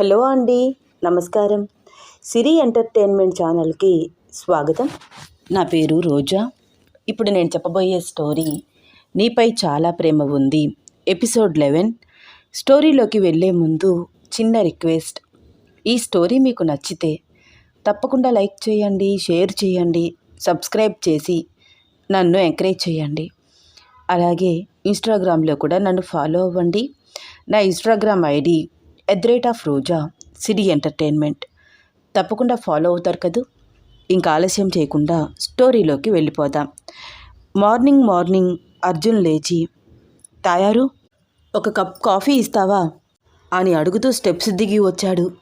Hello అండి నమస్కారం. సిరి entertainment ఛానల్కి స్వాగతం. నా పేరు రోజా. ఇప్పుడు నేను చెప్పబోయే స్టోరీ నీపై చాలా ప్రేమ ఉంది. Episode eleven. స్టోరీలోకి వెళ్ళే ముందు చిన్న రిక్వెస్ట్. ఈ స్టోరీ మీకు నచ్చితే తప్పకుండా లైక్ చేయండి షేర్ చేయండి సబ్స్క్రైబ్ చేసి నన్ను ఎంకరేజ్ చేయండి. అలాగే ఇన్స్టాగ్రామ్లో కూడా నన్ను ఫాలో అవ్వండి. నా Instagram ID at rate of Roja city entertainment. తప్పకుండా ఫాలో అవుతారు కదూ? ఇంకా ఆలస్యం చేయకుండా స్టోరీలోకి వెళ్ళిపోదాం. మార్నింగ్ మార్నింగ్ అర్జున్ లేచి తాయారు ఒక కప్ కాఫీ ఇస్తావా? అని అడుగుతూ స్టెప్స్ దిగి వచ్చాడు.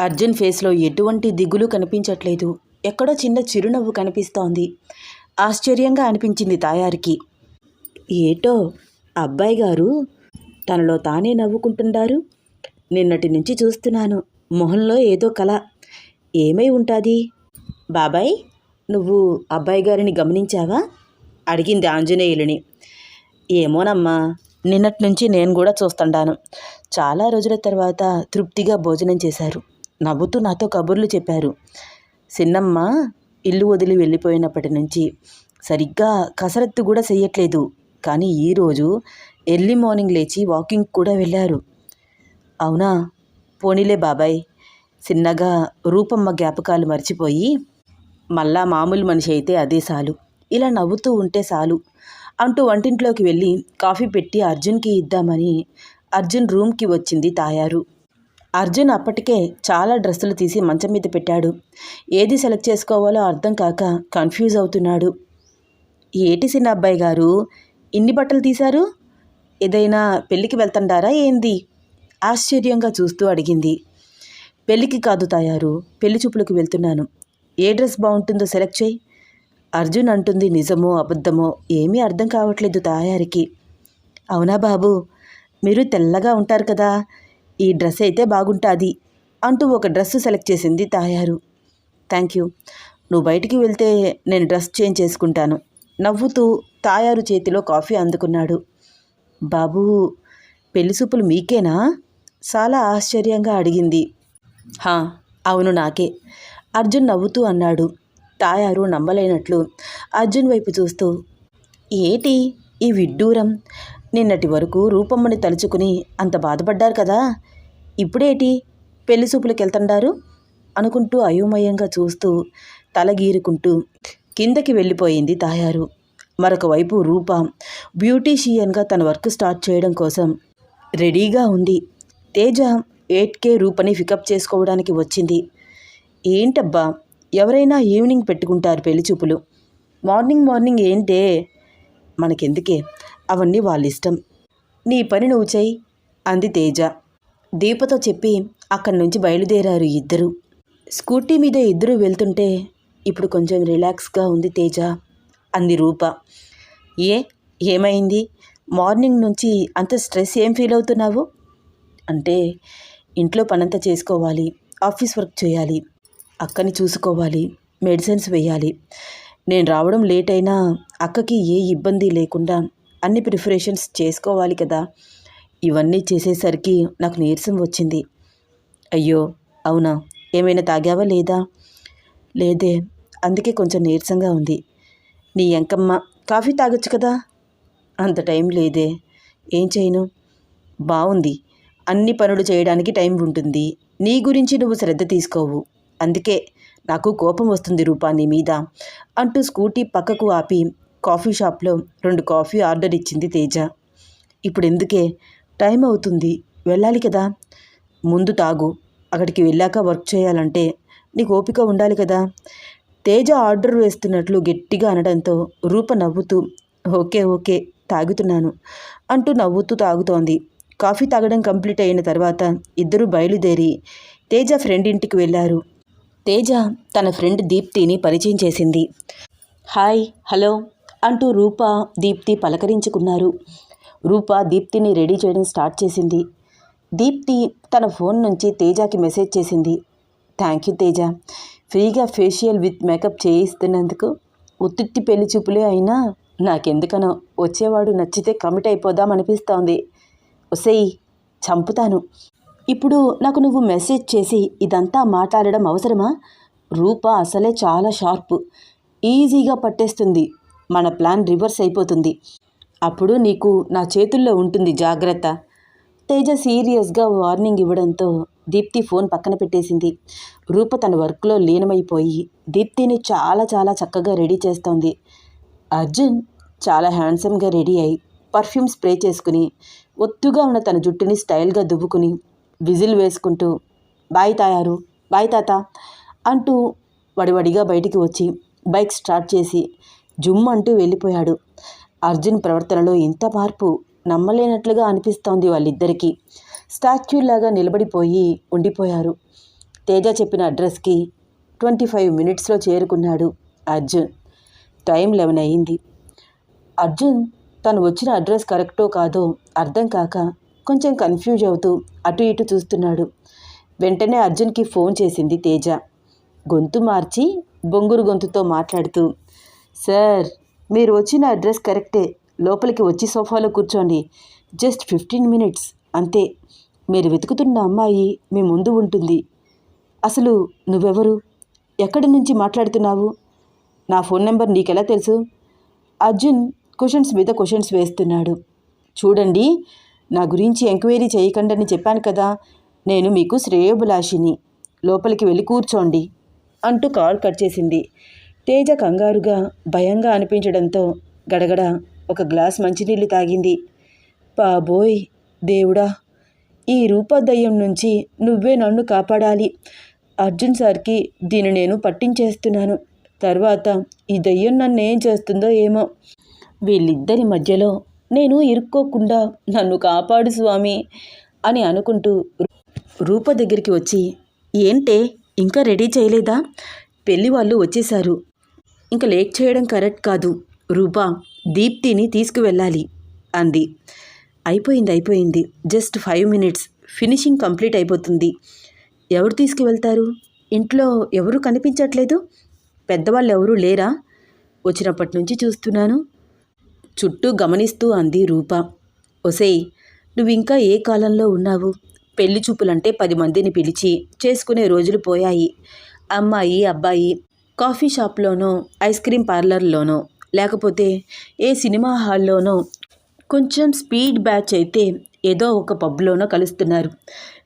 అర్జున్ ఫేస్లో ఎటువంటి దిగులు కనిపించట్లేదు. ఎక్కడో చిన్న చిరునవ్వు కనిపిస్తోంది. ఆశ్చర్యంగా అనిపించింది తాయారికి. ఏటో అబ్బాయి గారు తనలో తానే నవ్వుకుంటున్నారు? నిన్నటి నుంచి చూస్తున్నాను. మొహంలో ఏదో కళ ఏమై ఉంటుంది? బాబాయ్ నువ్వు అబ్బాయి గారిని గమనించావా? అడిగింది ఆంజనేయులని. ఏమోనమ్మా నిన్నటి నుంచి నేను కూడా చూస్తుంటాను. చాలా రోజుల తర్వాత తృప్తిగా భోజనం చేశారు. నవ్వుతూ నాతో కబుర్లు చెప్పారు. సిన్నమ్మ ఇల్లు వదిలి వెళ్ళిపోయినప్పటి నుంచి సరిగ్గా కసరత్తు కూడా చెయ్యట్లేదు. కానీ ఈరోజు ఎర్లీ మార్నింగ్ లేచి వాకింగ్ కూడా వెళ్ళారు. అవునా? పోనీలే బాబాయ్. చిన్నగా రూపమ్మ జ్ఞాపకాలు మర్చిపోయి మళ్ళా మామూలు మనిషి అయితే అదే చాలు ఇలా నవ్వుతూ ఉంటే చాలు అంటూ వంటింట్లోకి వెళ్ళి కాఫీ పెట్టి అర్జున్కి ఇద్దామని అర్జున్ రూమ్కి వచ్చింది తాయారు. అర్జున్ అప్పటికే చాలా డ్రెస్సులు తీసి మంచం మీద పెట్టాడు. ఏది సెలెక్ట్ చేసుకోవాలో అర్థం కాక కన్ఫ్యూజ్ అవుతున్నాడు. ఏటి చిన్న అబ్బాయి గారు? ఇన్ని బట్టలు తీశారు? ఏదైనా పెళ్ళికి వెళ్తుండారా ఏంది? ఆశ్చర్యంగా చూస్తూ అడిగింది. పెళ్ళికి కాదు తాయారు పెళ్ళి చూపులకు వెళ్తున్నాను. ఏ డ్రెస్ బాగుంటుందో సెలెక్ట్ చేయి. అర్జున్ అంటుంది నిజమో అబద్ధమో ఏమీ అర్థం కావట్లేదు తాయారికి. అవునా బాబు మీరు తెల్లగా ఉంటారు కదా ఈ డ్రెస్ అయితే బాగుంటుంది అంటూ ఒక డ్రెస్ సెలెక్ట్ చేసింది తాయారు. Thank you. నువ్వు బయటికి వెళ్తే నేను డ్రెస్ చేంజ్ చేసుకుంటాను. నవ్వుతూ తాయారు చేతిలో కాఫీ అందుకున్నాడు. బాబు పెళ్ళి సూపులు మీకేనా? చాలా ఆశ్చర్యంగా అడిగింది. హా అవును నాకే. అర్జున్ నవ్వుతూ అన్నాడు. తాయారు నమ్మలేనట్లు అర్జున్ వైపు చూస్తూ ఏటి? ఈ విడ్డూరం? నిన్నటి వరకు రూపమ్మని తలుచుకుని అంత బాధపడ్డారు కదా. ఇప్పుడేటి? పెళ్ళి సూపులకు వెళ్తుండారు అనుకుంటూ అయోమయంగా చూస్తూ తల గీరుకుంటూ కిందకి వెళ్ళిపోయింది తాయారు. మరొకవైపు రూప బ్యూటీషియన్గా తన వర్క్ స్టార్ట్ చేయడం కోసం రెడీగా ఉంది. తేజ ఎయిట్ కే రూపని పికప్ చేసుకోవడానికి వచ్చింది. ఏంటబ్బా ఎవరైనా ఈవినింగ్ పెట్టుకుంటారు పెళ్ళి చూపులు. మార్నింగ్ మార్నింగ్ ఏంటే? మనకెందుకే? అవన్నీ వాళ్ళ ఇష్టం నీ పని నువ్వు చేయి అంది తేజ. దీపతో చెప్పి అక్కడి నుంచి బయలుదేరారు ఇద్దరు. స్కూటీ మీద ఇద్దరు వెళ్తుంటే ఇప్పుడు కొంచెం రిలాక్స్గా ఉంది తేజ అంది రూప. ఏ ఏమైంది? మార్నింగ్ నుంచి అంత స్ట్రెస్ ఏం ఫీల్ అవుతున్నావు? అంటే ఇంట్లో పనంతా చేసుకోవాలి ఆఫీస్ వర్క్ చేయాలి అక్కని చూసుకోవాలి మెడిసిన్స్ వేయాలి. నేను రావడం లేట్ అయినా అక్కకి ఏ ఇబ్బంది లేకుండా అన్ని ప్రిపరేషన్స్ చేసుకోవాలి కదా. ఇవన్నీ చేసేసరికి నాకు నీరసం వచ్చింది. అయ్యో అవునా? ఏమైనా తాగావా లేదా? లేదే అందుకే కొంచెం నీరసంగా ఉంది. నీ ఎంకమ్మ కాఫీ తాగొచ్చు కదా? అంత టైం లేదే. ఏం చేయను? బాగుంది అన్ని పనులు చేయడానికి టైం ఉంటుంది. నీ గురించి నువ్వు శ్రద్ధ తీసుకోవు. అందుకే నాకు కోపం వస్తుంది రూపా నీ మీద అంటూ స్కూటీ పక్కకు ఆపి కాఫీ షాప్లో రెండు కాఫీ ఆర్డర్ ఇచ్చింది తేజ. ఇప్పుడు ఎందుకే టైం అవుతుంది. వెళ్ళాలి కదా? ముందు తాగు. అక్కడికి వెళ్ళాక వర్క్ చేయాలంటే నీకు ఓపిక ఉండాలి కదా? తేజ ఆర్డర్ వేస్తున్నట్లు గట్టిగా అనడంతో రూప నవ్వుతూ ఓకే ఓకే తాగుతున్నాను అంటూ నవ్వుతూ తాగుతోంది. కాఫీ తాగడం కంప్లీట్ అయిన తర్వాత ఇద్దరు బయలుదేరి తేజ ఫ్రెండ్ ఇంటికి వెళ్ళారు. తేజ తన ఫ్రెండ్ దీప్తిని పరిచయం చేసింది. హాయ్ హలో అంటూ రూప దీప్తి పలకరించుకున్నారు. రూప దీప్తిని రెడీ చేయడం స్టార్ట్ చేసింది. దీప్తి తన ఫోన్ నుంచి తేజకి మెసేజ్ చేసింది. Thank you Teja. ఫ్రీగా ఫేషియల్ విత్ మేకప్ చేయిస్తున్నందుకు ఉత్తిట్టి పెళ్ళి చూపులే అయినా నాకెందుకనో వచ్చేవాడు నచ్చితే కమిట్ అయిపోదాం అనిపిస్తోంది. ఒసేయ్ చంపుతాను. ఇప్పుడు నాకు నువ్వు మెసేజ్ చేసి ఇదంతా మాట్లాడడం అవసరమా? రూప అసలే చాలా షార్ప్. ఈజీగా పట్టేస్తుంది. మన ప్లాన్ రివర్స్ అయిపోతుంది. అప్పుడు నీకు నా చేతుల్లో ఉంటుంది జాగ్రత్త. తేజ సీరియస్గా వార్నింగ్ ఇవ్వడంతో దీప్తి ఫోన్ పక్కన పెట్టేసింది. రూప తన వర్క్లో లీనమైపోయి దీప్తిని చాలా చాలా చక్కగా రెడీ చేస్తోంది. అర్జున్ చాలా హ్యాండ్సమ్గా రెడీ అయి పర్ఫ్యూమ్ స్ప్రే చేసుకుని ఒత్తుగా ఉన్న తన జుట్టుని స్టైల్గా దువ్వుకుని విజిల్ వేసుకుంటూ బాయ్ తాయారు బాయ్ తాత అంటూ వడివడిగా బయటికి వచ్చి బైక్ స్టార్ట్ చేసి జుమ్ అంటూ వెళ్ళిపోయాడు. అర్జున్ ప్రవర్తనలో ఇంత మార్పు నమ్మలేనట్లుగా అనిపిస్తోంది వాళ్ళిద్దరికీ. స్టాచ్యూలాగా నిలబడిపోయి ఉండిపోయారు. తేజ చెప్పిన అడ్రస్కి ట్వంటీ ఫైవ్ మినిట్స్లో చేరుకున్నాడు అర్జున్. టైం లెవెన్ అయింది. అర్జున్ తను వచ్చిన అడ్రస్ కరెక్టో కాదో అర్థం కాక కొంచెం కన్ఫ్యూజ్ అవుతూ అటు ఇటు చూస్తున్నాడు. వెంటనే అర్జున్కి ఫోన్ చేసింది తేజ. గొంతు మార్చి బొంగురు గొంతుతో మాట్లాడుతూ సార్ మీరు వచ్చిన అడ్రస్ కరెక్టే. లోపలికి వచ్చి సోఫాలో కూర్చోండి. Just fifteen minutes. అంతే. మీరు వెతుకుతున్న అమ్మాయి మీ ముందు ఉంటుంది. అసలు నువ్వెవరు? ఎక్కడి నుంచి మాట్లాడుతున్నావు? నా ఫోన్ నెంబర్ నీకెలా తెలుసు అర్జున్ క్వశ్చన్స్ మీద క్వశ్చన్స్ వేస్తున్నాడు. చూడండి నా గురించి ఎంక్వైరీ చేయకండని చెప్పాను కదా నేను మీకు శ్రేయోభిలాషిని లోపలికి వెళ్ళి కూర్చోండి అంటూ కాల్ కట్ చేసింది. తేజ కంగారుగా భయంగా అనిపించడంతో గడగడ ఒక గ్లాస్ మంచినీళ్ళు తాగింది. బాబోయ్ దేవుడా ఈ రూపదయ్యం నుంచి నువ్వే నన్ను కాపాడాలి. అర్జున్ సార్కి దీన్ని నేను పట్టించేస్తున్నాను. తర్వాత ఈ దయ్యం నన్ను ఏం చేస్తుందో ఏమో. వీళ్ళిద్దరి మధ్యలో నేను ఇరుక్కోకుండా నన్ను కాపాడు స్వామి అని అనుకుంటూ రూప దగ్గరికి వచ్చి ఏంటే ఇంకా రెడీ చేయలేదా? పెళ్ళి వాళ్ళు వచ్చేశారు. ఇంకా లేట్ చేయడం కరెక్ట్ కాదు. రూపా దీప్తిని తీసుకువెళ్ళాలి అంది. అయిపోయింది అయిపోయింది. Just five minutes. Finishing complete అయిపోతుంది. ఎవరు తీసుకువెళ్తారు? ఇంట్లో ఎవరు కనిపించట్లేదు? పెద్దవాళ్ళు ఎవరూ లేరా? వచ్చినప్పటి నుంచి చూస్తున్నాను. చుట్టూ గమనిస్తూ అంది రూప. ఒసేయ్ నువ్వింకా ఏ కాలంలో ఉన్నావు? పెళ్ళి చూపులంటే పది మందిని పిలిచి చేసుకునే రోజులు పోయాయి. అమ్మాయి అబ్బాయి కాఫీ షాప్లోనో ఐస్ క్రీమ్ పార్లర్లోనో లేకపోతే ఏ సినిమా హాల్లోనో కొంచెం స్పీడ్ బ్యాచ్ అయితే ఏదో ఒక పబ్లోనో కలుస్తున్నారు.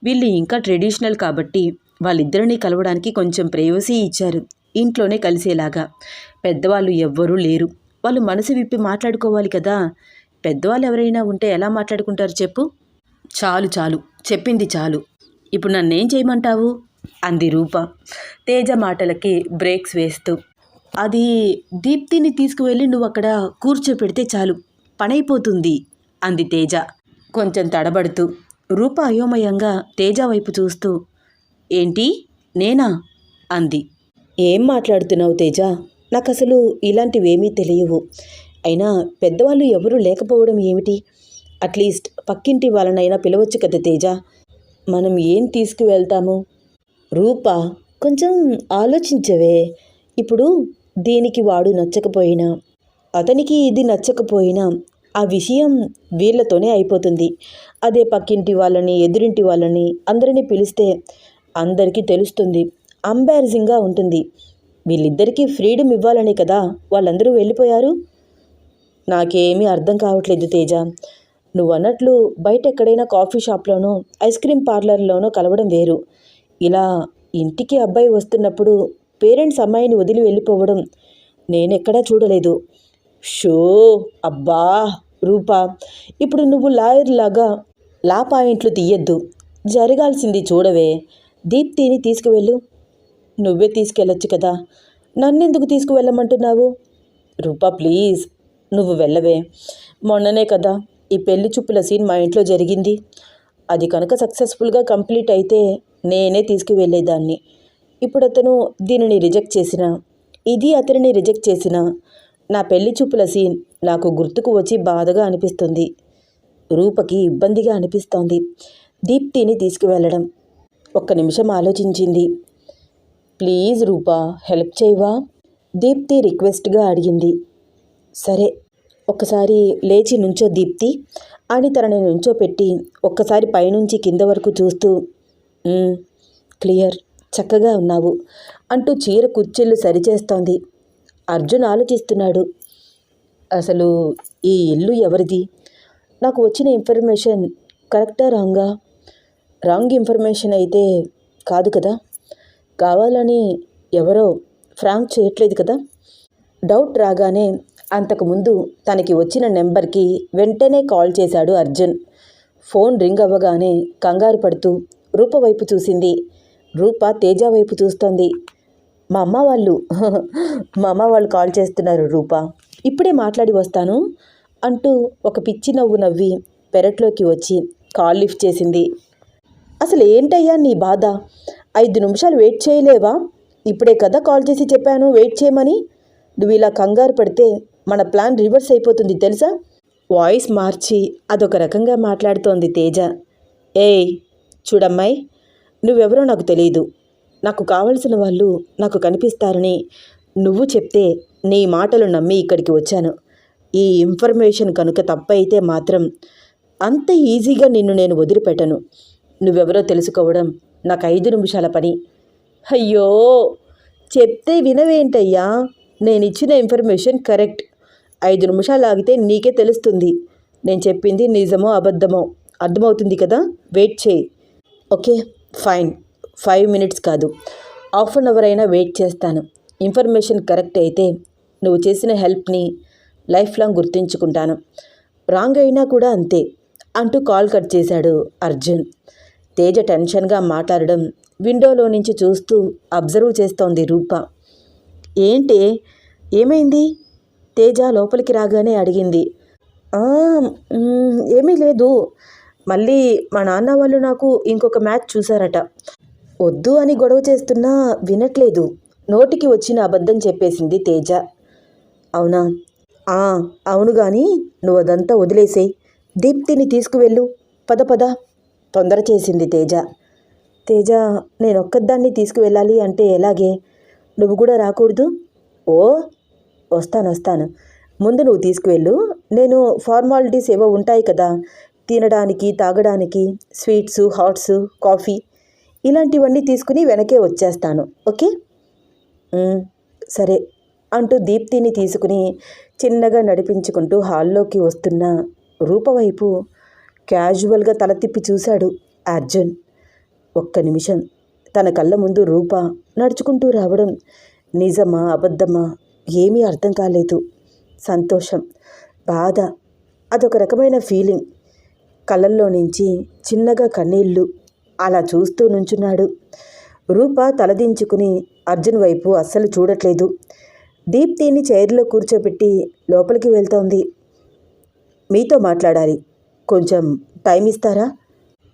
వీళ్ళు ఇంకా ట్రెడిషనల్ కాబట్టి వాళ్ళిద్దరినీ కలవడానికి కొంచెం ప్రేయసీ ఇచ్చారు. ఇంట్లోనే కలిసేలాగా. పెద్దవాళ్ళు ఎవ్వరూ లేరు. వాళ్ళు మనసు విప్పి మాట్లాడుకోవాలి కదా. పెద్దవాళ్ళు ఎవరైనా ఉంటే ఎలా మాట్లాడుకుంటారు చెప్పు. చాలు చాలు. చెప్పింది చాలు. ఇప్పుడు నన్నేం చేయమంటావు? అంది రూప. తేజ మాటలకి బ్రేక్స్ వేస్తూ. అది దీప్తిని తీసుకువెళ్ళి నువ్వు అక్కడ కూర్చోపెడితే చాలు. పనైపోతుంది అంది తేజ. కొంచెం తడబడుతూ. రూప అయోమయంగా తేజ వైపు చూస్తూ. ఏంటి? నేనా? అంది. ఏం మాట్లాడుతున్నావు తేజ? నాకు అసలు ఇలాంటివేమీ తెలియవు. అయినా పెద్దవాళ్ళు ఎవరూ లేకపోవడం ఏమిటి? అట్లీస్ట్ పక్కింటి వాళ్ళనైనా పిలవచ్చు కదా తేజ. మనం ఏం తీసుకువెళ్తాము? రూప కొంచెం ఆలోచించవే. ఇప్పుడు దీనికి వాడు నచ్చకపోయినా అతనికి ఇది నచ్చకపోయినా ఆ విషయం వీళ్ళతోనే అయిపోతుంది. అదే పక్కింటి వాళ్ళని ఎదురింటి వాళ్ళని అందరినీ పిలిస్తే అందరికీ తెలుస్తుంది. అంబారసింగ్గా ఉంటుంది. వీళ్ళిద్దరికీ ఫ్రీడమ్ ఇవ్వాలని కదా వాళ్ళందరూ వెళ్ళిపోయారు? నాకేమీ అర్థం కావట్లేదు తేజ. నువ్వు అన్నట్లు బయట ఎక్కడైనా కాఫీ షాప్లోనో ఐస్ క్రీమ్ పార్లర్లోనో కలవడం వేరు. ఇలా ఇంటికి అబ్బాయి వస్తున్నప్పుడు పేరెంట్స్ అమ్మాయిని వదిలి వెళ్ళిపోవడం నేనెక్కడా చూడలేదు. షో! అబ్బా! రూపా! ఇప్పుడు నువ్వు లాయర్ లాగా లా పాయింట్లు తీయద్దు. జరగాల్సింది చూడవే. దీప్తిని తీసుకువెళ్ళు. నువ్వే తీసుకెళ్ళొచ్చు కదా. నన్నెందుకు తీసుకువెళ్ళమంటున్నావు? రూపా ప్లీజ్. నువ్వు వెళ్ళవే. మొన్ననే కదా ఈ పెళ్ళి చూపుల సీన్ మా ఇంట్లో జరిగింది. అది కనుక సక్సెస్ఫుల్గా కంప్లీట్ అయితే నేనే తీసుకువెళ్ళేదాన్ని. ఇప్పుడు అతను దీనిని రిజెక్ట్ చేసిన. ఇది అతనిని రిజెక్ట్ చేసిన. నా పెళ్ళి చూపుల సీన్ నాకు గుర్తుకు వచ్చి బాధగా అనిపిస్తుంది. రూపకి ఇబ్బందిగా అనిపిస్తోంది. దీప్తిని తీసుకువెళ్ళడం. ఒక్క నిమిషం ఆలోచించింది. ప్లీజ్ రూపా హెల్ప్ చేయవా? దీప్తి రిక్వెస్ట్గా అడిగింది. సరే ఒకసారి లేచి నుంచో దీప్తి. అని తనని నుంచో పెట్టి ఒక్కసారి పైనుంచి కింద వరకు చూస్తూ క్లియర్ చక్కగా ఉన్నావు అంటూ చీర కుర్చీలు సరిచేస్తోంది. అర్జున్ ఆలోచిస్తున్నాడు. అసలు ఈ ఇల్లు ఎవరిది? నాకు వచ్చిన ఇన్ఫర్మేషన్ కరెక్టా రాంగా? రాంగ్ ఇన్ఫర్మేషన్ అయితే కాదు కదా? కావాలని ఎవరో ఫ్రాంక్ చేయట్లేదు కదా? డౌట్ రాగానే అంతకుముందు తనకి వచ్చిన నెంబర్కి వెంటనే కాల్ చేశాడు అర్జున్. ఫోన్ రింగ్ అవ్వగానే కంగారు పడుతూ రూప వైపు చూసింది. రూప తేజ వైపు చూస్తోంది. మా అమ్మ వాళ్ళు మా అమ్మ వాళ్ళు కాల్ చేస్తున్నారు రూప. ఇప్పుడే మాట్లాడి వస్తాను అంటూ ఒక పిచ్చి నవ్వు నవ్వి పెరట్లోకి వచ్చి కాల్ లిఫ్ట్ చేసింది. అసలు ఏంటయ్యా నీ బాధ? ఐదు నిమిషాలు వెయిట్ చేయలేవా? ఇప్పుడే కదా కాల్ చేసి చెప్పాను వెయిట్ చేయమని. నువ్వు ఇలా కంగారు పడితే మన ప్లాన్ రివర్స్ అయిపోతుంది తెలుసా? వాయిస్ మార్చి అదొక రకంగా మాట్లాడుతోంది తేజ. ఏయ్ చూడమ్మాయి నువ్వెవరో నాకు తెలియదు నాకు కావలసిన వాళ్ళు నాకు కనిపిస్తారని నువ్వు చెప్తే నీ మాటలు నమ్మి ఇక్కడికి వచ్చాను. ఈ ఇన్ఫర్మేషన్ కనుక తప్పైతే మాత్రం అంత ఈజీగా నిన్ను నేను వదిలిపెట్టను. నువ్వెవరో తెలుసుకోవడం నాకు ఐదు నిమిషాల పని. అయ్యో! చెప్తే వినవేంటయ్యా? నేను ఇచ్చిన ఇన్ఫర్మేషన్ కరెక్ట్. ఐదు నిమిషాలు ఆగితే నీకే తెలుస్తుంది. నేను చెప్పింది నిజమో అబద్ధమో అర్థమవుతుంది కదా? వెయిట్ చేయి. Okay fine. ఫైవ్ మినిట్స్ కాదు. హాఫ్ అన్ అవర్ అయినా వెయిట్ చేస్తాను. ఇన్ఫర్మేషన్ కరెక్ట్ అయితే నువ్వు చేసిన హెల్ప్ని లైఫ్ లాంగ్ గుర్తుంచుకుంటాను. రాంగ్ అయినా కూడా అంతే. అంటూ కాల్ కట్ చేశాడు అర్జున్. తేజ టెన్షన్గా మాట్లాడడం విండోలో నుంచి చూస్తూ అబ్జర్వ్ చేస్తోంది రూప. ఏంటి? ఏమైంది? తేజ లోపలికి రాగానే అడిగింది. ఏమీ లేదు. మళ్ళీ మా నాన్న వాళ్ళు నాకు ఇంకొక మ్యాచ్ చూశారట. వద్దు అని గొడవ చేస్తున్నా వినట్లేదు. నోటికి వచ్చిన అబద్ధం చెప్పేసింది తేజ. అవునా? "ఆ, అవును కానీ నువ్వు అదంతా వదిలేసేయ్. దీప్తిని తీసుకువెళ్ళు. పద పద. తొందర చేసింది తేజ. తేజ నేను ఒక్కదాన్ని తీసుకువెళ్ళాలి అంటే ఎలాగే? నువ్వు కూడా రాకూడదు? ఓ వస్తాను వస్తాను. ముందు నువ్వు తీసుకువెళ్ళు. నేను ఫార్మాలిటీస్ ఏవో ఉంటాయి కదా తినడానికి తాగడానికి స్వీట్స్ హాట్స్ కాఫీ ఇలాంటివన్నీ తీసుకుని వెనకే వచ్చేస్తాను. ఓకే? సరే అంటూ దీప్తిని తీసుకుని చిన్నగా నడిపించుకుంటూ హాల్లోకి వస్తున్న రూప వైపు క్యాజువల్గా తల తిప్పి చూశాడు అర్జున్. ఒక్క నిమిషం. తన కళ్ళ ముందు రూప నడుచుకుంటూ రావడం. నిజమా? అబద్ధమా? ఏమీ అర్థం కాలేదు. సంతోషం. బాధ. అదొక రకమైన ఫీలింగ్. కళ్ళల్లో నుంచి చిన్నగా కన్నీళ్ళు అలా చూస్తూ నుంచున్నాడు. రూప తలదించుకుని అర్జున్ వైపు అస్సలు చూడట్లేదు. దీప్తిని చైర్లో కూర్చోబెట్టి లోపలికి వెళ్తోంది. మీతో మాట్లాడాలి. కొంచెం టైం ఇస్తారా?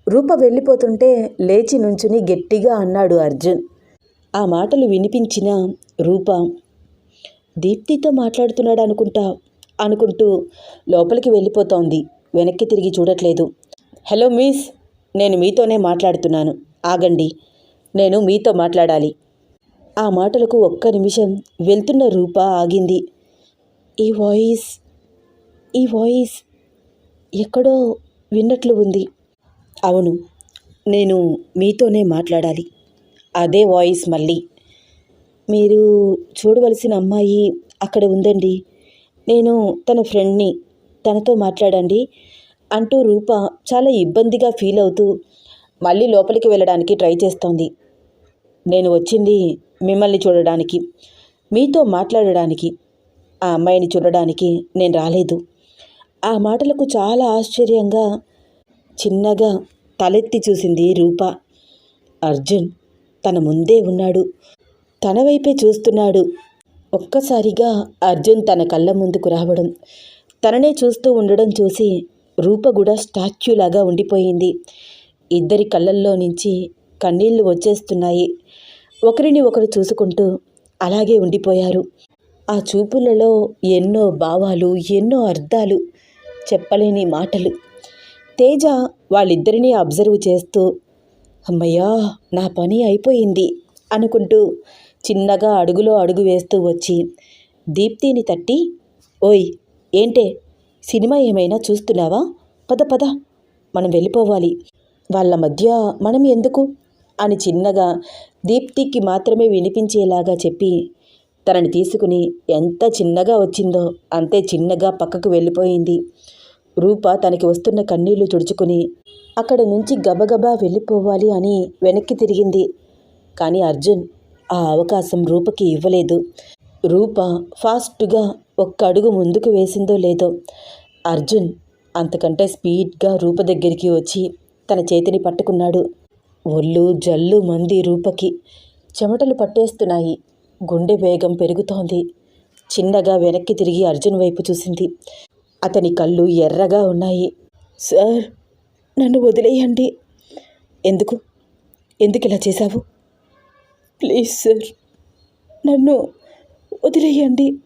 రూప వెళ్ళిపోతుంటే లేచి నుంచుని గట్టిగా అన్నాడు అర్జున్. ఆ మాటలు వినిపించిన రూప దీప్తితో మాట్లాడుతున్నాడు అనుకుంటా అనుకుంటూ లోపలికి వెళ్ళిపోతోంది. వెనక్కి తిరిగి చూడట్లేదు. హలో మిస్ నేను మీతోనే మాట్లాడుతున్నాను. ఆగండి నేను మీతో మాట్లాడాలి ఆ మాటలకు ఒక్క నిమిషం వెళ్తున్న రూప ఆగింది. ఈ వాయిస్ ఈ వాయిస్ ఎక్కడో విన్నట్లు ఉంది. అవును నేను మీతోనే మాట్లాడాలి. అదే వాయిస్ మళ్ళీ. మీరు చూడవలసిన అమ్మాయి అక్కడ ఉందండి. నేను తన ఫ్రెండ్ని తనతో మాట్లాడండి అంటూ రూప చాలా ఇబ్బందిగా ఫీల్ అవుతూ మళ్ళీ లోపలికి వెళ్ళడానికి ట్రై చేస్తోంది. నేను వచ్చింది మిమ్మల్ని చూడడానికి మీతో మాట్లాడడానికి. ఆ అమ్మాయిని చూడడానికి నేను రాలేదు. ఆ మాటలకు చాలా ఆశ్చర్యంగా చిన్నగా తలెత్తి చూసింది రూప. అర్జున్ తన ముందే ఉన్నాడు. తన వైపే చూస్తున్నాడు. ఒక్కసారిగా అర్జున్ తన కళ్ళ ముందుకు రావడం తననే చూస్తూ ఉండడం చూసి రూప కూడా స్టాచ్యూలాగా ఉండిపోయింది. ఇద్దరి కళ్ళల్లో నుంచి కన్నీళ్ళు వచ్చేస్తున్నాయి. ఒకరిని ఒకరు చూసుకుంటూ అలాగే ఉండిపోయారు. ఆ చూపులలో ఎన్నో భావాలు ఎన్నో అర్థాలు చెప్పలేని మాటలు. తేజ వాళ్ళిద్దరినీ అబ్జర్వ్ చేస్తూ అమ్మయ్యా నా పని అయిపోయింది అనుకుంటూ చిన్నగా అడుగులో అడుగు వేస్తూ వచ్చి దీప్తిని తట్టి ఓయ్ ఏంటే సినిమా ఏమైనా చూస్తున్నావా? పద పద మనం వెళ్ళిపోవాలి. వాళ్ళ మధ్య మనం ఎందుకు? అని చిన్నగా దీప్తికి మాత్రమే వినిపించేలాగా చెప్పి తనని తీసుకుని ఎంత చిన్నగా వచ్చిందో అంతే చిన్నగా పక్కకు వెళ్ళిపోయింది. రూప తనకి వస్తున్న కన్నీళ్ళు తుడుచుకుని అక్కడ నుంచి గబగబా వెళ్ళిపోవాలి అని వెనక్కి తిరిగింది. కానీ అర్జున్ ఆ అవకాశం రూపకి ఇవ్వలేదు. రూప ఫాస్ట్గా ఒక్క అడుగు ముందుకు వేసిందో లేదో అర్జున్ అంతకంటే స్పీడ్గా రూప దగ్గరికి వచ్చి తన చేతిని పట్టుకున్నాడు. ఒళ్ళు జల్లు మంది రూపకి. చెమటలు పట్టేస్తున్నాయి. గుండె వేగం పెరుగుతోంది. చిన్నగా వెనక్కి తిరిగి అర్జున్ వైపు చూసింది. అతని కళ్ళు ఎర్రగా ఉన్నాయి. సార్ నన్ను వదిలేయండి. ఎందుకు? ఎందుకు ఇలా చేశావు? ప్లీజ్ సార్ నన్ను వదిలేయండి.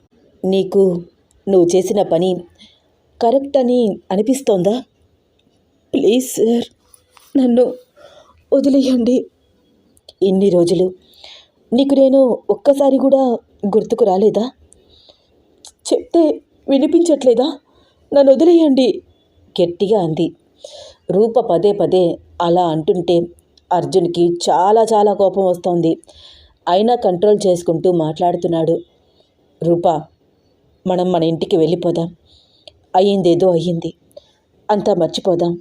నీకు నువ్వు చేసిన పని కరెక్ట్ అని అనిపిస్తోందా? ప్లీజ్ సార్ నన్ను వదిలేయండి. ఇన్ని రోజులు నీకు నేను ఒక్కసారి కూడా గుర్తుకు రాలేదా? చెప్తే వినిపించట్లేదా? నన్ను వదిలేయండి గట్టిగా అంది. రూప పదే పదే అలా అంటుంటే అర్జున్కి చాలా చాలా కోపం వస్తోంది. అయినా కంట్రోల్ చేసుకుంటూ మాట్లాడుతున్నాడు. రూప మనం మన ఇంటికి వెళ్ళిపోదాం. అయ్యిందేదో అయ్యింది. అంతా మర్చిపోదాం.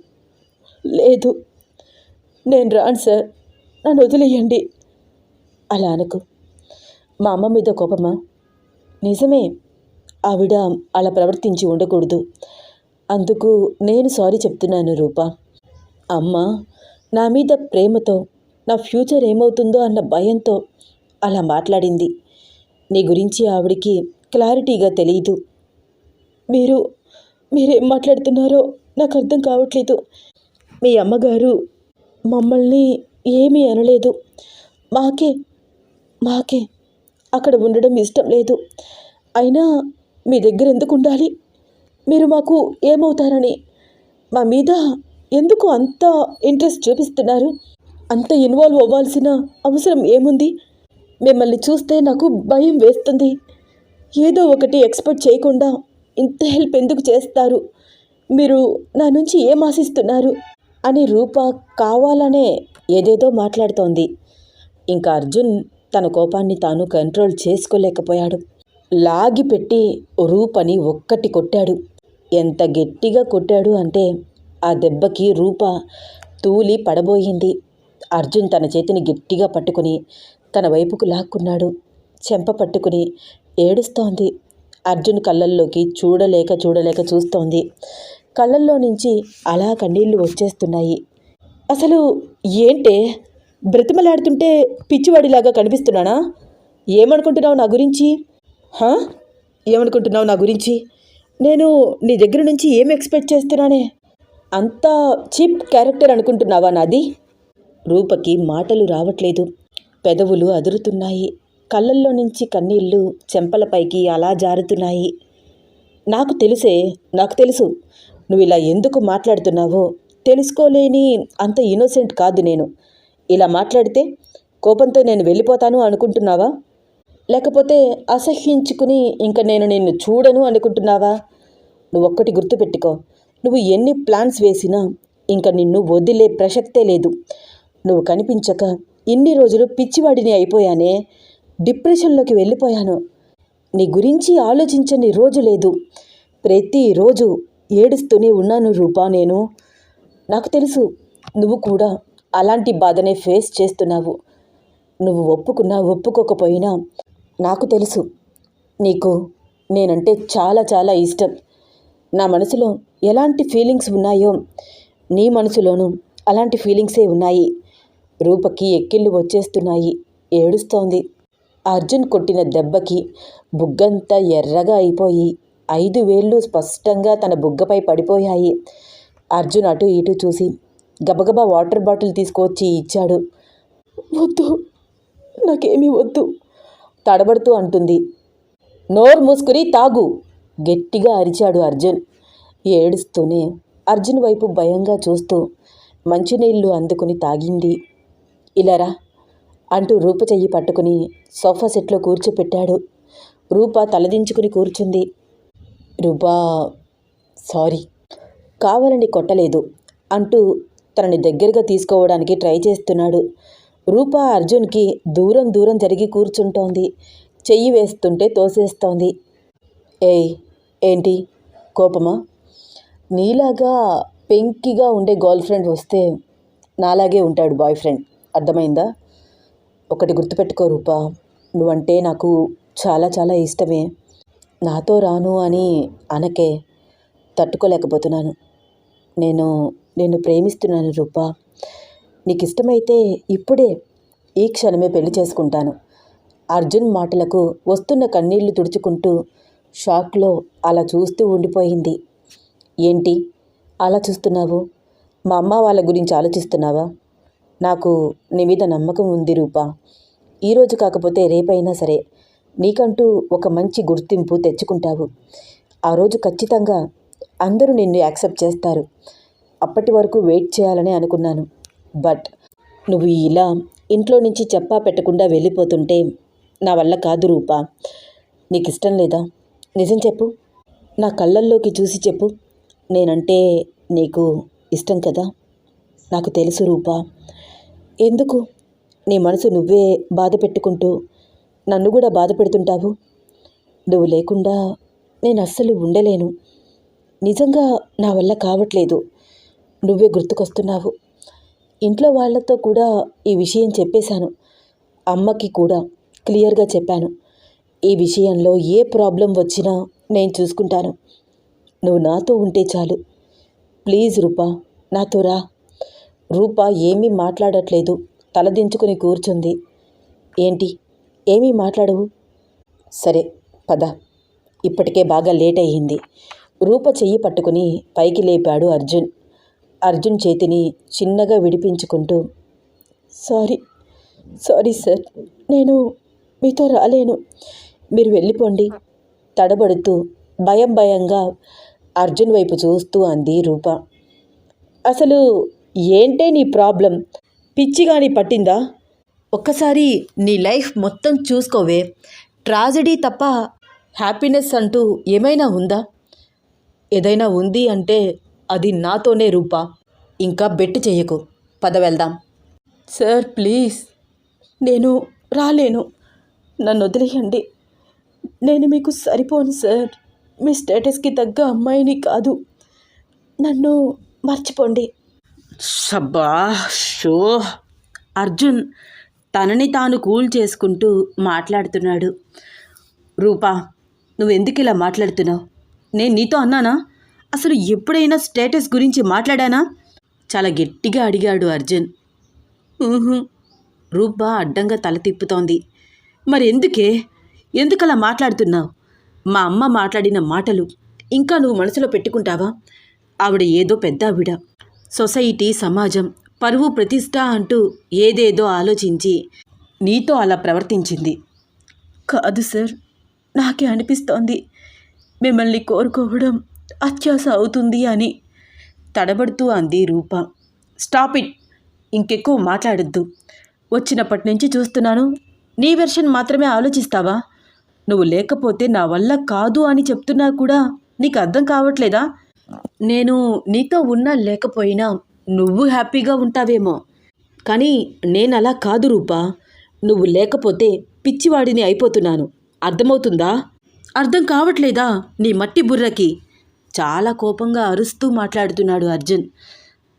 లేదు. నేను రాను సార్. నన్ను వదిలేయండి. అలా అనుకు. మా అమ్మ మీద కోపమా? నిజమే. ఆవిడ అలా ప్రవర్తించి ఉండకూడదు. అందుకు నేను సారీ చెప్తున్నాను రూప. అమ్మ నా మీద ప్రేమతో నా ఫ్యూచర్ ఏమవుతుందో అన్న భయంతో అలా మాట్లాడింది. నీ గురించి ఆవిడికి క్లారిటీగా తెలియదు మీరు మీరేం మాట్లాడుతున్నారో నాకు అర్థం కావట్లేదు. మీ అమ్మగారు మమ్మల్ని ఏమీ అనలేదు. మాకే మాకే అక్కడ ఉండడం ఇష్టం లేదు. అయినా మీ దగ్గర ఎందుకు ఉండాలి? మీరు మాకు ఏమవుతారని? మా మీద ఎందుకు అంత ఇంట్రెస్ట్ చూపిస్తున్నారు? అంత ఇన్వాల్వ్ అవ్వాల్సిన అవసరం ఏముంది? మిమ్మల్ని చూస్తే నాకు భయం వేస్తుంది. ఏదో ఒకటి ఎక్స్పెక్ట్ చేయకుండా ఇంత హెల్ప్ ఎందుకు చేస్తారు? మీరు నా నుంచి ఏం ఆశిస్తున్నారు? అని రూప కావాలనే ఏదేదో మాట్లాడుతోంది. ఇంకా అర్జున్ తన కోపాన్ని తాను కంట్రోల్ చేసుకోలేకపోయాడు. లాగిపెట్టి రూపని ఒక్కటి కొట్టాడు. ఎంత గట్టిగా కొట్టాడు అంటే ఆ దెబ్బకి రూప తూలి పడబోయింది. అర్జున్ తన చేతిని గట్టిగా పట్టుకుని తన వైపుకు లాక్కున్నాడు. చెంప పట్టుకుని ఏడుస్తోంది. అర్జున్ కళ్ళల్లోకి చూడలేక చూడలేక చూస్తోంది. కళ్ళల్లో నుంచి అలా కన్నీళ్ళు వచ్చేస్తున్నాయి. అసలు ఏంటే? బ్రతిమలాడుతుంటే పిచ్చివాడిలాగా కనిపిస్తున్నానా? ఏమనుకుంటున్నావు నా గురించి? హా? ఏమనుకుంటున్నావు నా గురించి? నేను నీ దగ్గర నుంచి ఏం ఎక్స్పెక్ట్ చేస్తున్నానే? అంత చీప్ క్యారెక్టర్ అనుకుంటున్నావా నాది? రూపకి మాటలు రావట్లేదు. పెదవులు అదురుతున్నాయి. కళ్ళల్లో నుంచి కన్నీళ్ళు చెంపలపైకి అలా జారుతున్నాయి. నాకు తెలుసే నాకు తెలుసు. నువ్వు ఇలా ఎందుకు మాట్లాడుతున్నావో? తెలుసుకోలేని అంత ఇన్నోసెంట్ కాదు నేను. ఇలా మాట్లాడితే కోపంతో నేను వెళ్ళిపోతాను అనుకుంటున్నావా? లేకపోతే అసహ్యించుకుని ఇంక నేను నిన్ను చూడను అనుకుంటున్నావా? నువ్వు ఒక్కటి గుర్తుపెట్టుకో. నువ్వు ఎన్ని ప్లాన్స్ వేసినా ఇంక నిన్ను వదిలే ప్రసక్తే లేదు. నువ్వు కనిపించక ఇన్ని రోజులు పిచ్చివాడిని అయిపోయానే డిప్రెషన్లోకి వెళ్ళిపోయాను. నీ గురించి ఆలోచించని రోజు లేదు. ప్రతిరోజు ఏడుస్తూనే ఉన్నాను రూపా నేను. నాకు తెలుసు నువ్వు కూడా అలాంటి బాధనే ఫేస్ చేస్తున్నావు. నువ్వు ఒప్పుకున్నా ఒప్పుకోకపోయినా నాకు తెలుసు. నీకు నేనంటే చాలా చాలా ఇష్టం. నా మనసులో ఎలాంటి ఫీలింగ్స్ ఉన్నాయో నీ మనసులోనూ అలాంటి ఫీలింగ్సే ఉన్నాయి. రూపకి ఎక్కిళ్ళు వచ్చేస్తున్నాయి. ఏడుస్తోంది. అర్జున్ కొట్టిన దెబ్బకి బుగ్గంతా ఎర్రగా అయిపోయి ఐదు వేళ్ళు స్పష్టంగా తన బుగ్గపై పడిపోయాయి. అర్జున్ అటు ఇటు చూసి గబగబా వాటర్ బాటిల్ తీసుకువచ్చి ఇచ్చాడు. వద్దు. నాకేమీ వద్దు. తడబడుతూ అంటుంది. నోరు మూసుకుని తాగు గట్టిగా అరిచాడు అర్జున్. ఏడుస్తూనే అర్జున్ వైపు భయంగా చూస్తూ మంచినీళ్ళు అందుకుని తాగింది. ఇలారా అంటూ రూప చెయ్యి పట్టుకుని సోఫా సెట్లో కూర్చోపెట్టాడు. రూప తలదించుకుని కూర్చుంది. రూపా సారీ కావాలని కొట్టలేదు అంటూ తనని దగ్గరగా తీసుకోవడానికి ట్రై చేస్తున్నాడు. రూప అర్జున్కి దూరం దూరం జరిగి కూర్చుంటోంది. చెయ్యి వేస్తుంటే తోసేస్తోంది. ఏయ్ ఏంటి? కోపమా? నీలాగా పెంకిగా ఉండే గర్ల్ ఫ్రెండ్ వస్తే నాలాగే ఉంటాడు బాయ్ ఫ్రెండ్. అర్థమైందా? ఒకటి గుర్తుపెట్టుకో రూపా. నువ్వంటే నాకు చాలా చాలా ఇష్టమే. నాతో రాను అని అనకే తట్టుకోలేకపోతున్నాను. నేను నేను ప్రేమిస్తున్నాను రూపా. నీకు ఇష్టమైతే ఇప్పుడే ఈ క్షణమే పెళ్ళి చేసుకుంటాను. అర్జున్ మాటలకు వస్తున్న కన్నీళ్ళు తుడుచుకుంటూ షాక్లో అలా చూస్తూ ఉండిపోయింది. ఏంటి? అలా చూస్తున్నావు? మా అమ్మ వాళ్ళ గురించి ఆలోచిస్తున్నావా? నాకు నీ మీద నమ్మకం ఉంది రూపా. ఈరోజు కాకపోతే రేపైనా సరే నీకంటూ ఒక మంచి గుర్తింపు తెచ్చుకుంటావు. ఆ రోజు ఖచ్చితంగా అందరూ నిన్ను యాక్సెప్ట్ చేస్తారు. అప్పటి వరకు వెయిట్ చేయాలని అనుకున్నాను. బట్ నువ్వు ఇలా ఇంట్లో నుంచి చెప్పా పెట్టకుండా వెళ్ళిపోతుంటే నా వల్ల కాదు రూపా. నీకు ఇష్టం లేదా? నిజం చెప్పు. నా కళ్ళల్లోకి చూసి చెప్పు. నేనంటే నీకు ఇష్టం కదా? నాకు తెలుసు రూపా. ఎందుకు? నీ మనసు నువ్వే బాధ పెట్టుకుంటూ నన్ను కూడా బాధ పెడుతుంటావు? నువ్వు లేకుండా నేను అస్సలు ఉండలేను. నిజంగా నా వల్ల కావట్లేదు. నువ్వే గుర్తుకొస్తున్నావు. ఇంట్లో వాళ్ళతో కూడా ఈ విషయం చెప్పేశాను. అమ్మకి కూడా క్లియర్గా చెప్పాను. ఈ విషయంలో ఏ ప్రాబ్లం వచ్చినా నేను చూసుకుంటాను. నువ్వు నాతో ఉంటే చాలు. ప్లీజ్ రూపా నాతో రా. రూప ఏమీ మాట్లాడట్లేదు. తలదించుకుని కూర్చుంది. ఏంటి? ఏమీ మాట్లాడవు? సరే పద. ఇప్పటికే బాగా లేట్ అయ్యింది. రూప చెయ్యి పట్టుకుని పైకి లేపాడు అర్జున్. అర్జున్ చేతిని చిన్నగా విడిపించుకుంటూ సారీ సారీ సార్ నేను మీతో రాలేను. మీరు వెళ్ళిపోండి. తడబడుతూ భయం భయంగా అర్జున్ వైపు చూస్తూ అంది రూప. అసలు ఏంటే నీ ప్రాబ్లం? పిచ్చిగాని పట్టిందా? ఒక్కసారి నీ లైఫ్ మొత్తం చూసుకోవే. ట్రాజడీ తప్ప హ్యాపీనెస్ అంటూ ఏమైనా ఉందా? ఏదైనా ఉంది అంటే అది నాతోనే రూపా. ఇంకా బెట్టు చేయకు పద వెళ్దాం. Sir please. నేను రాలేను. నన్ను వదిలేయండి. నేను మీకు సరిపోను సార్. మీ స్టేటస్కి తగ్గ అమ్మాయిని కాదు. నన్ను మర్చిపోండి. సబ్బా షో అర్జున్ తనని తాను కూల్ చేసుకుంటూ మాట్లాడుతున్నాడు. రూపా నువ్వెందుకు ఇలా మాట్లాడుతున్నావు? నేను నీతో అన్నానా? అసలు ఎప్పుడైనా స్టేటస్ గురించి మాట్లాడానా? చాలా గట్టిగా అడిగాడు అర్జున్. ఊహు రూపా అడ్డంగా తల తిప్పుతోంది. మరి ఎందుకే ఎందుకలా మాట్లాడుతున్నావు? మా అమ్మ మాట్లాడిన మాటలు ఇంకా నువ్వు మనసులో పెట్టుకుంటావా? ఆవిడ ఏదో పెద్ద ఆవిడ. సొసైటీ సమాజం పరువు ప్రతిష్ట అంటూ ఏదేదో ఆలోచించి నీతో అలా ప్రవర్తించింది. కాదు సార్ నాకే అనిపిస్తోంది. మిమ్మల్ని కోరుకోవడం అత్యాస అవుతుంది అని తడబడుతూ అంది రూప. Stop it. ఇంకెక్కువ మాట్లాడొద్దు. వచ్చినప్పటి నుంచి చూస్తున్నాను. నీ వెర్షన్ మాత్రమే ఆలోచిస్తావా? నువ్వు లేకపోతే నా వల్ల కాదు అని చెప్తున్నా కూడా నీకు అర్థం కావట్లేదా? నేను నీతో ఉన్నా లేకపోయినా నువ్వు హ్యాపీగా ఉంటావేమో. కానీ నేను అలా కాదు రూపా. నువ్వు లేకపోతే పిచ్చివాడిని అయిపోతున్నాను. అర్థమవుతుందా? అర్థం కావట్లేదా నీ మట్టి బుర్రకి? చాలా కోపంగా అరుస్తూ మాట్లాడుతున్నాడు అర్జున్.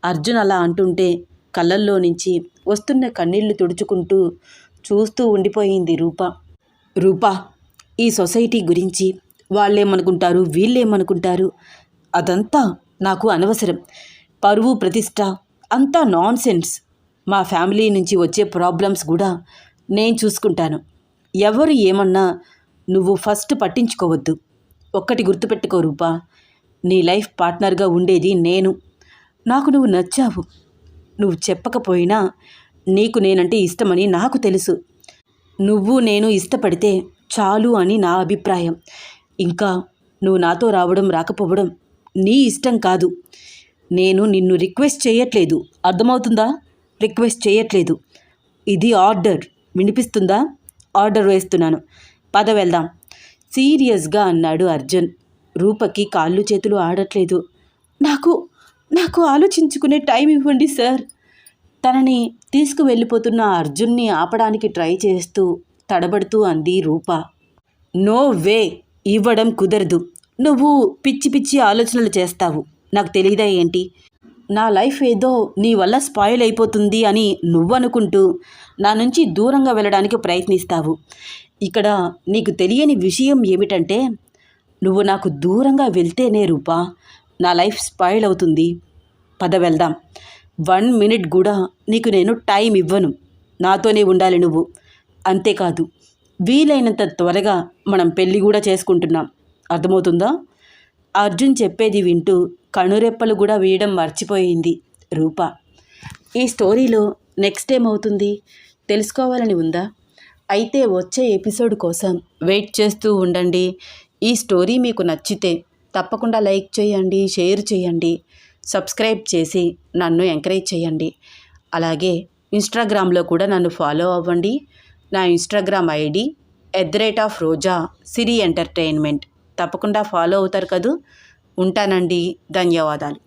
అర్జున్ అలా అంటుంటే కళ్ళల్లో నుంచి వస్తున్న కన్నీళ్ళు తుడుచుకుంటూ చూస్తూ ఉండిపోయింది రూప. రూప ఈ సొసైటీ గురించి వాళ్ళేమనుకుంటారు వీళ్ళేమనుకుంటారు? అదంతా నాకు అనవసరం. పరువు ప్రతిష్ట అంతా నాన్ సెన్స్ మా ఫ్యామిలీ నుంచి వచ్చే ప్రాబ్లమ్స్ కూడా నేను చూసుకుంటాను. ఎవరు ఏమన్నా నువ్వు ఫస్ట్ పట్టించుకోవద్దు. ఒక్కటి గుర్తుపెట్టుకో రూపా. నీ లైఫ్ పార్ట్నర్గా ఉండేది నేను. నాకు నువ్వు నచ్చావు. నువ్వు చెప్పకపోయినా నీకు నేనంటే ఇష్టమని నాకు తెలుసు. నువ్వు నేను ఇష్టపడితే చాలు అని నా అభిప్రాయం. ఇంకా నువ్వు నాతో రావడం రాకపోవడం నీ ఇష్టం కాదు. నేను నిన్ను రిక్వెస్ట్ చేయట్లేదు. అర్థమవుతుందా? రిక్వెస్ట్ చేయట్లేదు. ఇది ఆర్డర్. వినిపిస్తుందా? ఆర్డర్ వేస్తున్నాను. పద వెళ్దాం. సీరియస్గా అన్నాడు అర్జున్. రూపకి కాళ్ళు చేతులు ఆడట్లేదు. నాకు నాకు ఆలోచించుకునే టైం ఇవ్వండి సార్. తనని తీసుకువెళ్ళిపోతున్న అర్జున్ని ఆపడానికి ట్రై చేస్తూ తడబడుతూ అంది రూప. నో వే ఇవ్వడం కుదరదు. నువ్వు పిచ్చి పిచ్చి ఆలోచనలు చేస్తావు. నాకు తెలియదా ఏంటి? నా లైఫ్ ఏదో నీ వల్ల స్పాయిల్ అయిపోతుంది అని నువ్వనుకుంటూ నా నుంచి దూరంగా వెళ్ళడానికి ప్రయత్నిస్తావు. ఇక్కడ నీకు తెలియని విషయం ఏమిటంటే నువ్వు నాకు దూరంగా వెళ్తేనే రూపా. నా లైఫ్ స్పాయిల్ అవుతుంది. పద వెళ్దాం. వన్ మినిట్ కూడా నీకు నేను టైం ఇవ్వను. నాతోనే ఉండాలి నువ్వు. అంతేకాదు వీలైనంత త్వరగా మనం పెళ్ళి కూడా చేసుకుంటున్నాం. అర్థమవుతుందా? అర్జున్ చెప్పేది వింటూ కనురెప్పలు కూడా వేయడం మర్చిపోయింది రూప. ఈ స్టోరీలో నెక్స్ట్ ఏమవుతుంది? తెలుసుకోవాలని ఉందా? అయితే వచ్చే ఎపిసోడ్ కోసం వెయిట్ చేస్తూ ఉండండి. ఈ స్టోరీ మీకు నచ్చితే తప్పకుండా లైక్ చేయండి షేర్ చేయండి సబ్స్క్రైబ్ చేసి నన్ను ఎంకరేజ్ చేయండి. అలాగే ఇన్స్టాగ్రామ్లో కూడా నన్ను ఫాలో అవ్వండి. నా Instagram ID at the rate of Roja Siri entertainment. తప్పకుండా ఫాలో అవుతారు కదూ? ఉంటానండి. ధన్యవాదాలు.